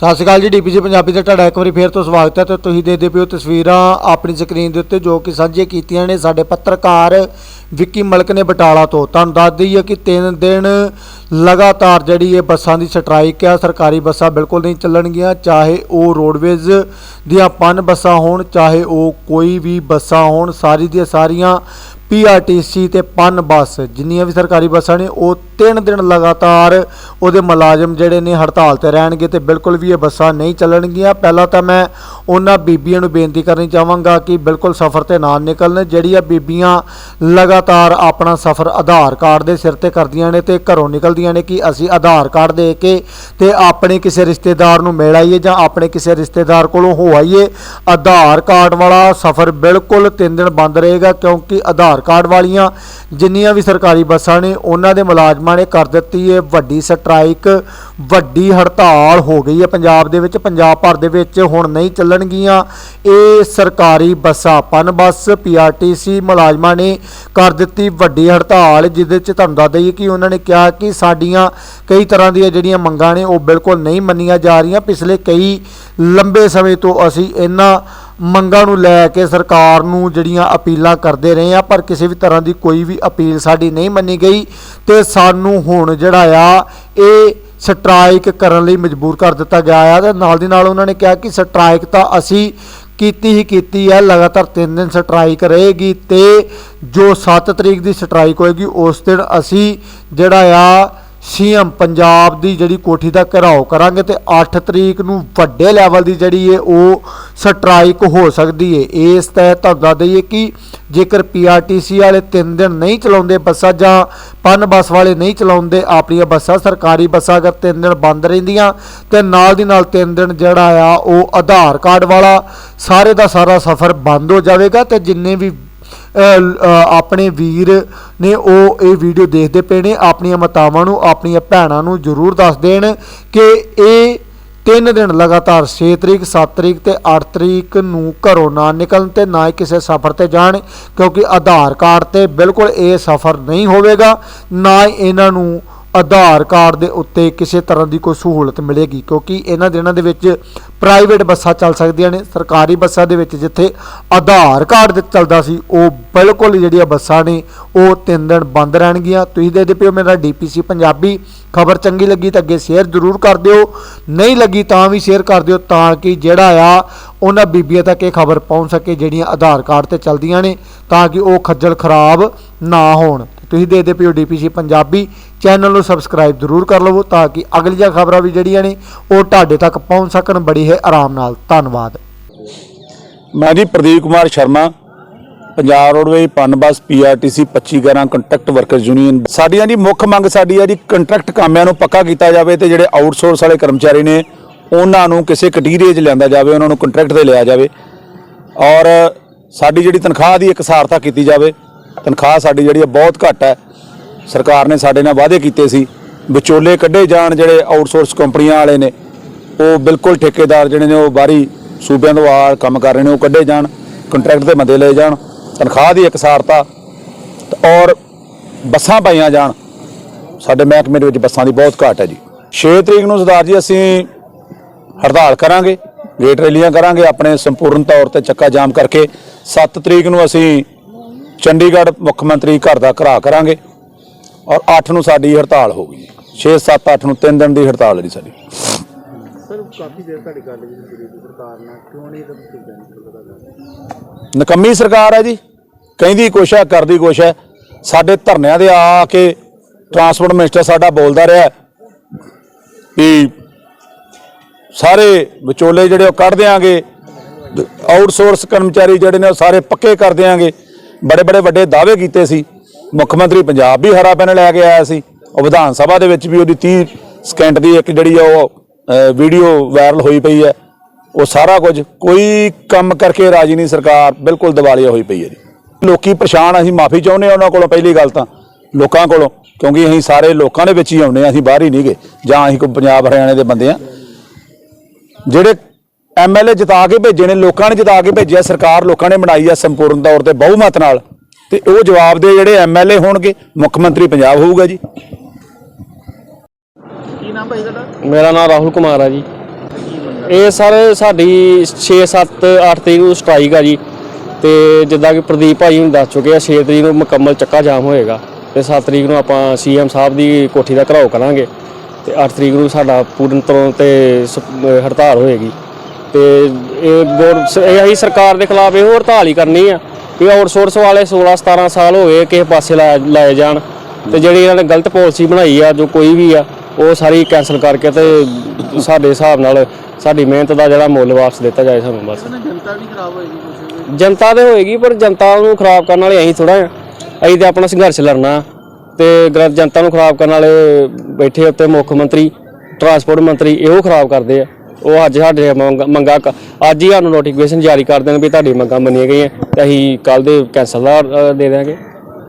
ਸਤਿ ਸ਼੍ਰੀ ਅਕਾਲ ਜੀ ਡੀਪੀਸੀ ਪੰਜਾਬੀ ਦਾ ਤੁਹਾਡਾ ਇੱਕ ਵਾਰੀ ਫੇਰ ਤੋਂ ਸਵਾਗਤ ਹੈ ਤੇ ਤੁਸੀਂ ਦੇਖਦੇ ਪਿਓ ਤਸਵੀਰਾਂ ਆਪਣੀ ਸਕਰੀਨ ਦੇ ਉੱਤੇ ਜੋ ਕਿ ਸਾਂਝੀਆਂ ਕੀਤੀਆਂ ਨੇ ਸਾਡੇ ਪੱਤਰਕਾਰ ਵਿੱਕੀ ਮਲਕ ਨੇ ਬਟਾਲਾ ਤੋਂ। ਤੁਹਾਨੂੰ ਦੱਸ ਦਈਏ ਕਿ ਤਿੰਨ ਦਿਨ ਲਗਾਤਾਰ ਜਿਹੜੀ ਇਹ ਬੱਸਾਂ ਦੀ ਸਟ੍ਰਾਈਕ ਆ, ਸਰਕਾਰੀ ਬੱਸਾਂ ਬਿਲਕੁਲ ਨਹੀਂ ਚੱਲਣਗੀਆਂ, ਚਾਹੇ ਉਹ ਰੋਡਵੇਜ਼ ਦੀਆਂ ਪੰਨ ਬੱਸਾਂ ਹੋਣ, ਚਾਹੇ ਉਹ ਕੋਈ ਵੀ ਬੱਸਾਂ ਹੋਣ, ਸਾਰੀ ਦੀਆਂ ਸਾਰੀਆਂ ਪੀਆਰਟੀਸੀ ਤੇ ਪੰਨ ਬੱਸ, ਜਿੰਨੀਆਂ ਵੀ ਸਰਕਾਰੀ ਬੱਸਾਂ ਨੇ, ਉਹ ਤਿੰਨ ਦਿਨ ਲਗਾਤਾਰ ਉਹਦੇ ਮੁਲਾਜ਼ਮ ਜਿਹੜੇ ਨੇ ਹੜਤਾਲ ਤੇ ਰਹਿਣਗੇ ਤੇ ਬਿਲਕੁਲ ਵੀ ਇਹ ਬੱਸਾਂ ਨਹੀਂ ਚੱਲਣਗੀਆਂ। ਪਹਿਲਾਂ ਤਾਂ ਮੈਂ ਉਹਨਾਂ ਬੀਬੀਆਂ ਨੂੰ ਬੇਨਤੀ ਕਰਨੀ ਚਾਹਾਂਗਾ ਕਿ ਬਿਲਕੁਲ ਸਫ਼ਰ ਤੇ ਨਾ ਨਿਕਲਣ। ਜਿਹੜੀਆਂ ਬੀਬੀਆਂ ਲਗਾਤਾਰ ਆਪਣਾ ਸਫ਼ਰ ਆਧਾਰ ਕਾਰਡ ਦੇ ਸਿਰ ਤੇ ਕਰਦੀਆਂ ਨੇ ਤੇ ਘਰੋਂ ਨਿਕਲਦੀਆਂ ਨੇ ਕਿ ਅਸੀਂ ਆਧਾਰ ਕਾਰਡ ਦੇ ਕੇ ਤੇ ਆਪਣੇ ਕਿਸੇ ਰਿਸ਼ਤੇਦਾਰ ਨੂੰ ਮਿਲ ਆਈਏ ਜਾਂ ਆਪਣੇ ਕਿਸੇ ਰਿਸ਼ਤੇਦਾਰ ਕੋਲੋਂ ਹੋ ਆਈਏ। ਆਧਾਰ ਕਾਰਡ ਵਾਲਾ ਸਫ਼ਰ ਬਿਲਕੁਲ ਤਿੰਨ ਦਿਨ ਬੰਦ ਰਹੇਗਾ ਕਿਉਂਕਿ ਆਧਾਰ ਕਾਰਡ ਵਾਲੀਆਂ ਜਿੰਨੀਆਂ ਵੀ ਸਰਕਾਰੀ ਬੱਸਾਂ ਨੇ, ਉਹਨਾਂ ਦੇ ਮੁਲਾਜ਼ਮਾਂ ਨੇ ਕਰ ਦਿੱਤੀ ਹੈ ਵੱਡੀ ਸਟ੍ਰਾਈਕ, ਵੱਡੀ ਹੜਤਾਲ ਹੋ ਗਈ ਹੈ ਪੰਜਾਬ ਦੇ ਵਿੱਚ, ਪੰਜਾਬ ਭਰ ਦੇ ਵਿੱਚ ਹੁਣ ਨਹੀਂ ਚੱਲਣਗੀਆਂ। ਇਹ ਸਰਕਾਰੀ ਬੱਸਾਂ, ਪਨ ਬੱਸ ਪੀਆਰਟੀਸੀ ਮੁਲਾਜ਼ਮਾਂ ਨੇ ਕਰ ਦਿੱਤੀ ਵੱਡੀ ਹੜਤਾਲ, ਜਿਹਦੇ ਚ ਤੁਹਾਨੂੰ ਦੱਸ ਦਈਏ ਕਿ ਉਹਨਾਂ ਨੇ ਕਿਹਾ ਕਿ ਸਾਡੀਆਂ ਕਈ ਤਰ੍ਹਾਂ ਦੀਆਂ ਜਿਹੜੀਆਂ ਮੰਗਾਂ ਨੇ ਉਹ ਬਿਲਕੁਲ ਨਹੀਂ ਮੰਨੀਆਂ ਜਾ ਰਹੀਆਂ। ਪਿਛਲੇ ਕਈ ਲੰਬੇ ਸਮੇਂ ਤੋਂ ਅਸੀਂ ਇਹਨਾਂ ਮੰਗਾਂ ਨੂੰ ਲੈ ਕੇ ਸਰਕਾਰ ਨੂੰ ਜਿਹੜੀਆਂ ਅਪੀਲਾਂ ਕਰਦੇ ਰਹੇ ਆ, ਪਰ ਕਿਸੇ ਵੀ ਤਰ੍ਹਾਂ ਦੀ ਕੋਈ ਵੀ ਅਪੀਲ ਸਾਡੀ ਨਹੀਂ ਮੰਨੀ ਗਈ ਤੇ ਸਾਨੂੰ ਹੁਣ ਜਿਹੜਾ ਆ, ਇਹ ਸਟ੍ਰਾਈਕ ਕਰਨ ਲਈ ਮਜਬੂਰ ਕਰ ਦਿੱਤਾ ਗਿਆ ਆ ਤੇ ਨਾਲ ਦੀ ਨਾਲ ਉਹਨਾਂ ਨੇ ਕਿਹਾ ਕਿ ਸਟ੍ਰਾਈਕ ਤਾਂ ਅਸੀਂ ਕੀਤੀ ਹੀ ਕੀਤੀ ਹੈ ਲਗਾਤਾਰ 3 ਦਿਨ ਸਟ੍ਰਾਈਕ ਰਹੇਗੀ ਤੇ ਜੋ 7 ਤਰੀਕ ਦੀ ਸਟ੍ਰਾਈਕ ਹੋਏਗੀ, ਉਸ ਦਿਨ ਅਸੀਂ ਜਿਹੜਾ ਆ ਸੀਐਮ ਪੰਜਾਬ ਦੀ ਜਿਹੜੀ ਕੋਠੀ ਦਾ ਘਿਰਾਓ ਕਰਾਂਗੇ ਤੇ 8 ਤਰੀਕ ਨੂੰ ਵੱਡੇ ਲੈਵਲ ਦੀ ਜਿਹੜੀ ਹੈ ਉਹ ਸਟ੍ਰਾਈਕ ਹੋ ਸਕਦੀ ਹੈ ਇਸ ਤਹਿਤ ਤੁਹਾਨੂੰ ਦੱਸ ਦਈਏ ਕਿ ਜੇਕਰ ਪੀਆਰਟੀਸੀ ਵਾਲੇ 3 ਦਿਨ ਨਹੀਂ ਚਲਾਉਂਦੇ ਬੱਸਾਂ ਜਾਂ ਪਨ ਬੱਸ ਵਾਲੇ ਨਹੀਂ ਚਲਾਉਂਦੇ, ਆਪਣੀਆਂ ਬੱਸਾਂ, ਸਰਕਾਰੀ ਬੱਸਾਂ ਅਗਰ 3 ਦਿਨ ਬੰਦ ਰਹਿੰਦੀਆਂ, ਤੇ ਨਾਲ ਦੀ ਨਾਲ 3 ਦਿਨ ਜਿਹੜਾ ਆ ਉਹ ਆਧਾਰ ਕਾਰਡ ਵਾਲਾ ਸਾਰੇ ਦਾ ਸਾਰਾ ਸਫ਼ਰ ਬੰਦ ਹੋ ਜਾਵੇਗਾ ਤੇ ਜਿੰਨੇ ਵੀ ਆਪਣੇ ਵੀਰ ਨੇ ਉਹ ਇਹ ਵੀਡੀਓ ਦੇਖਦੇ ਪਏ ਨੇ, ਆਪਣੀਆਂ ਮਾਤਾਵਾਂ ਨੂੰ, ਆਪਣੀਆਂ ਭੈਣਾਂ ਨੂੰ ਜਰੂਰ ਦੱਸ ਦੇਣ ਕਿ ਇਹ ਤਿੰਨ ਦਿਨ ਲਗਾਤਾਰ 6 ਤਰੀਕ 7 ਤਰੀਕ ਤੇ 8 ਤਰੀਕ ਨੂੰ ਘਰੋਂ ਨਾ ਨਿਕਲਣ ਤੇ ਨਾ ਹੀ ਕਿਸੇ ਸਫ਼ਰ ਤੇ ਜਾਣ, ਕਿਉਂਕਿ ਆਧਾਰ ਕਾਰਡ ਤੇ ਬਿਲਕੁਲ ਇਹ ਸਫ਼ਰ ਨਹੀਂ ਹੋਵੇਗਾ, ਨਾ ਹੀ ਇਹਨਾਂ ਨੂੰ ਆਧਾਰ ਕਾਰਡ ਦੇ ਉੱਤੇ ਕਿਸੇ ਤਰ੍ਹਾਂ ਦੀ ਕੋਈ ਸਹੂਲਤ ਮਿਲੇਗੀ? ਕਿਉਂਕਿ ਇਹਨਾਂ ਦਿਨਾਂ ਦੇ ਵਿੱਚ ਪ੍ਰਾਈਵੇਟ ਬੱਸਾਂ ਚੱਲ ਸਕਦੀਆਂ ਨੇ, ਸਰਕਾਰੀ ਬੱਸਾਂ ਦੇ ਵਿੱਚ ਜਿੱਥੇ ਆਧਾਰ ਕਾਰਡ ਦੇ ਚੱਲਦਾ ਸੀ, ਉਹ ਬਿਲਕੁਲ ਜਿਹੜੀਆਂ ਬੱਸਾਂ ਨੇ, ਉਹ ਤਿੰਨ ਦਿਨ ਬੰਦ ਰਹਿਣਗੀਆਂ। ਤੁਸੀਂ ਦੇਖਦੇ ਪਿਓ ਮੇਰਾ ਡੀਪੀਸੀ ਪੰਜਾਬੀ, ਖਬਰ ਚੰਗੀ ਲੱਗੀ ਤਾਂ ਅੱਗੇ ਸ਼ੇਅਰ ਜ਼ਰੂਰ ਕਰ ਦਿਓ। ਨਹੀਂ ਲੱਗੀ ਤਾਂ ਵੀ ਸ਼ੇਅਰ ਕਰ ਦਿਓ ਤਾਂ ਕਿ ਜਿਹੜਾ ਆ, ਉਹਨਾਂ ਬੀਬੀਆਂ ਤੱਕ ਇਹ ਖਬਰ ਪਹੁੰਚ ਸਕੇ ਜਿਹੜੀਆਂ ਆਧਾਰ ਕਾਰਡ ਤੇ ਚੱਲਦੀਆਂ ਨੇ, ਤਾਂ ਕਿ ਉਹ ਖੱਜਲ ਖਰਾਬ ਨਾ ਹੋਣ। ਤੁਸੀਂ ਦੇਖਦੇ ਪਿਓ ਡੀਪੀਸੀ ਪੰਜਾਬੀ ਚੈਨਲ ਨੂੰ ਸਬਸਕ੍ਰਾਈਬ ਜ਼ਰੂਰ ਕਰ ਲਵੋ ਤਾਂ ਕਿ ਅਗਲੀਆਂ ਖਬਰਾਂ ਵੀ ਜਿਹੜੀਆਂ ਨੇ, ਉਹ ਤੁਹਾਡੇ ਤੱਕ ਪਹੁੰਚ ਸਕਣ। ਬੜੀ ਹੈ ਆਰਾਮ ਨਾਲ। ਧੰਨਵਾਦ। ਮੈਂ ਜੀ Pradeep Kumar Sharma, Punjab roadways Punbus PRTC 2511 contract workers union. ਸਾਡੀਆਂ ਜੀ ਮੁੱਖ ਮੰਗ ਸਾਡੀ ਹੈ ਜੀ ਕੰਟਰੈਕਟ ਕਾਮਿਆਂ ਨੂੰ ਪੱਕਾ ਕੀਤਾ ਜਾਵੇ ਤੇ ਜਿਹੜੇ ਆਊਟਸੋਰਸ ਵਾਲੇ ਕਰਮਚਾਰੀ ਨੇ, ਉਹਨਾਂ ਨੂੰ ਕਿਸੇ ਕਟੀਰੇ 'ਚ ਲਿਆਂਦਾ ਜਾਵੇ, ਉਹਨਾਂ ਨੂੰ ਕੰਟਰੈਕਟ ਤੇ ਲਿਆ ਜਾਵੇ। ਔਰ ਸਾਡੀ ਜਿਹੜੀ ਤਨਖਾਹ ਦੀ ਇਕਸਾਰਤਾ ਕੀਤੀ ਜਾਵੇ, ਤਨਖਾਹ ਸਾਡੀ ਜਿਹੜੀ ਹੈ ਬਹੁਤ ਘੱਟ ਹੈ। ਸਰਕਾਰ ਨੇ ਸਾਡੇ ਨਾਲ ਵਾਅਦੇ ਕੀਤੇ ਸੀ ਵਿਚੋਲੇ ਕੱਢੇ ਜਾਣ ਜਿਹੜੇ ਆਊਟਸੋਰਸ ਕੰਪਨੀਆਂ ਵਾਲੇ ਨੇ, ਉਹ ਬਿਲਕੁਲ ਠੇਕੇਦਾਰ ਜਿਹੜੇ ਨੇ, ਉਹ ਬਾਹਰੀ ਸੂਬਿਆਂ ਤੋਂ ਆ ਕੰਮ ਕਰ ਰਹੇ ਨੇ, ਉਹ ਕੱਢੇ ਜਾਣ, ਕੰਟਰੈਕਟ ਤੇ ਬੰਦੇ ਲਏ ਜਾਣ, ਤਨਖਾਹ ਦੀ ਇਕਸਾਰਤਾ ਔਰ ਬੱਸਾਂ ਪਾਈਆਂ ਜਾਣ। ਸਾਡੇ ਮਹਿਕਮੇ ਦੇ ਵਿੱਚ ਬੱਸਾਂ ਦੀ ਬਹੁਤ ਘਾਟ ਹੈ ਜੀ। 6 ਤਰੀਕ ਨੂੰ ਸਰਦਾਰ ਜੀ ਅਸੀਂ ਹੜਤਾਲ ਕਰਾਂਗੇ, ਗੇਟ ਰੈਲੀਆਂ ਕਰਾਂਗੇ ਆਪਣੇ ਸੰਪੂਰਨ ਤੌਰ ਤੇ ਚੱਕਾ ਜਾਮ ਕਰਕੇ 7 ਤਰੀਕ ਨੂੰ ਅਸੀਂ ਚੰਡੀਗੜ੍ਹ ਮੁੱਖ ਮੰਤਰੀ ਘਰ ਦਾ ਘਰਾ ਕਰਾਂਗੇ। ਔਰ 8 ਨੂੰ ਸਾਡੀ ਹੜਤਾਲ ਹੋਊਗੀ 6 7 8 ਨੂੰ 3 ਦਿਨ ਦੀ ਹੜਤਾਲ ਹੈ ਜੀ ਸਾਡੀ। ਸਰ ਕਾਫੀ ਦੇਰ ਤੁਹਾਡੀ ਗੱਲ ਵੀ ਨਹੀਂ ਸਰਕਾਰ ਨਾਲ। ਕਿਉਂ ਨਹੀਂ ਤੁਸੀਂ ਨਕੰਮੀ ਸਰਕਾਰ ਹੈ ਜੀ। ਕਹਿੰਦੀ ਕੁਛ ਹੈ ਕਰਦੀ ਕੁਛ ਹੈ। ਸਾਡੇ ਧਰਨਿਆਂ ਦੇ ਆ ਕੇ ਟਰਾਂਸਪੋਰਟ ਮਿਨਿਸਟਰ ਸਾਡਾ ਬੋਲਦਾ ਰਿਹਾ ਵੀ ਸਾਰੇ ਵਿਚੋਲੇ ਜਿਹੜੇ ਉਹ ਕੱਢ ਦਿਆਂਗੇ। ਆਊਟਸੋਰਸ ਕਰਮਚਾਰੀ ਜਿਹੜੇ ਨੇ ਉਹ ਸਾਰੇ ਪੱਕੇ ਕਰ ਦਿਆਂਗੇ। ਬੜੇ ਬੜੇ ਵੱਡੇ ਦਾਅਵੇ ਕੀਤੇ ਸੀ। ਮੁੱਖ ਮੰਤਰੀ ਪੰਜਾਬ ਵੀ ਹਰਾ ਪੈਨ ਲੈ ਕੇ ਆਇਆ ਸੀ। ਉਹ ਵਿਧਾਨ ਸਭਾ ਦੇ ਵਿੱਚ ਵੀ ਉਹਦੀ 30 ਸਕਿੰਟ ਦੀ ਇੱਕ ਜਿਹੜੀ ਆ ਉਹ ਵੀਡੀਓ ਵਾਇਰਲ ਹੋਈ ਪਈ ਹੈ। ਉਹ ਸਾਰਾ ਕੁਝ ਕੋਈ ਕੰਮ ਕਰਕੇ ਰਾਜੀ ਨਹੀਂ ਸਰਕਾਰ, ਬਿਲਕੁਲ ਦਿਵਾਲੀਆ ਹੋਈ ਪਈ ਹੈ ਜੀ। ਲੋਕੀ ਪਰੇਸ਼ਾਨ ਅਸੀਂ ਮਾਫੀ ਚਾਹੁੰਦੇ ਹਾਂ ਉਹਨਾਂ ਕੋਲੋਂ ਪਹਿਲੀ ਗੱਲ ਤਾਂ, ਲੋਕਾਂ ਕੋਲੋਂ, ਕਿਉਂਕਿ ਅਸੀਂ ਸਾਰੇ ਲੋਕਾਂ ਦੇ ਵਿੱਚ ਹੀ ਆਉਂਦੇ ਹਾਂ ਅਸੀਂ ਬਾਹਰ ਹੀ ਨਹੀਂ ਗਏ, ਜਾਂ ਅਸੀਂ ਕੋਈ ਪੰਜਾਬ ਹਰਿਆਣੇ ਦੇ ਬੰਦੇ ਆ। ਜਿਹੜੇ ਐਮਐਲਏ ਜਿਤਾ ਕੇ ਭੇਜੇ ਨੇ, ਲੋਕਾਂ ਨੇ ਜਿਤਾ ਕੇ ਭੇਜਿਆ, ਸਰਕਾਰ ਲੋਕਾਂ ਨੇ ਬਣਾਈ ਆ ਸੰਪੂਰਨ ਤੌਰ ਤੇ ਬਹੁਮਤ ਨਾਲ। ਤੇ ਉਹ ਜਵਾਬ ਦੇ ਜਿਹੜੇ ਐਮਐਲਏ ਹੋਣਗੇ ਮੁੱਖ ਮੰਤਰੀ ਪੰਜਾਬ ਹੋਊਗਾ ਜੀ। ਕੀ ਨਾਮ ਭਾਈ ਤੁਹਾਡਾ? ਮੇਰਾ ਨਾਮ ਰਾਹੁਲ ਕੁਮਾਰ ਆ ਜੀ। ਇਹ ਸਰ ਸਾਡੀ 6 7 8 ਤਰੀਕ ਨੂੰ ਸਟ੍ਰਾਈਕ ਆ ਜੀ। ਤੇ ਜਿੱਦਾਂ ਕਿ ਪ੍ਰਦੀਪ ਭਾਈ ਹੁਣ ਦੱਸ ਚੁੱਕੇ ਆ 6 ਤਰੀਕ ਨੂੰ ਮੁਕੰਮਲ ਚੱਕਾ ਜਾਮ ਹੋਏਗਾ। ਤੇ 7 ਤਰੀਕ ਨੂੰ ਆਪਾਂ ਸੀਐਮ ਸਾਹਿਬ ਦੀ ਕੋਠੀ ਦਾ ਘਰਾਓ ਕਰਾਂਗੇ। ਤੇ 8 ਤਰੀਕ ਨੂੰ ਸਾਡਾ ਪੂਰਨ ਤਰ੍ਹਾਂ ਤੇ ਹੜਤਾਲ ਹੋਏਗੀ। ਤੇ ਇਹ ਗੌਰ ਇਹ ਅਸੀਂ ਸਰਕਾਰ ਦੇ ਖਿਲਾਫ ਇਹੋ ਹੜਤਾਲ ਹੀ ਕਰਨੀ ਆ। ਕਿ ਆਊਟਸੋਰਸ ਵਾਲੇ 16 17 ਸਾਲ ਹੋ ਗਏ ਕਿਸੇ ਪਾਸੇ ਲਾਏ ਜਾਣ ਤੇ ਜਿਹੜੀ ਇਹਨਾਂ ਨੇ ਗਲਤ ਪਾਲਿਸੀ ਬਣਾਈ ਆ ਜੋ ਕੋਈ ਵੀ ਆ ਉਹ ਸਾਰੀ ਕੈਨਸਲ ਕਰਕੇ ਤੇ ਸਾਡੇ ਹਿਸਾਬ ਨਾਲ ਸਾਡੀ ਮਿਹਨਤ ਦਾ ਜਿਹੜਾ ਮੁੱਲ ਵਾਪਸ ਦਿੱਤਾ ਜਾਏ ਸਾਨੂੰ ਬਸ। ਜਨਤਾ ਵੀ ਖਰਾਬ ਹੋਏਗੀ ਜਨਤਾ ਤੇ ਹੋਏਗੀ ਪਰ ਜਨਤਾ ਨੂੰ ਖਰਾਬ ਕਰਨ ਵਾਲੇ ਅਸੀਂ ਥੋੜਾ ਆ ਅਸੀਂ ਤੇ ਆਪਣਾ ਸੰਘਰਸ਼ ਲੜਨਾ ਤੇ ਜਨਤਾ ਨੂੰ ਖਰਾਬ ਕਰਨ ਵਾਲੇ ਬੈਠੇ ਉੱਤੇ ਮੁੱਖ ਮੰਤਰੀ ਟਰਾਂਸਪੋਰਟ ਮੰਤਰੀ ਇਹੋ ਖਰਾਬ ਕਰਦੇ ਆ। ਉਹ ਅੱਜ ਸਾਡੇ ਮੰਗ- ਮੰਗਾਂ ਕ- ਅੱਜ ਹੀ ਸਾਨੂੰ ਨੋਟੀਫਿਕੇਸ਼ਨ ਜਾਰੀ ਕਰ ਦੇਣ ਵੀ ਤੁਹਾਡੀ ਮੰਗਾਂ ਮੰਨੀਆਂ ਗਈਆਂ। ਤੇ ਅਸੀਂ ਕੱਲ ਦੇ ਕੈਂਸਲ ਦਾ ਅ, ਦੇ ਦਿਆਂਗੇ।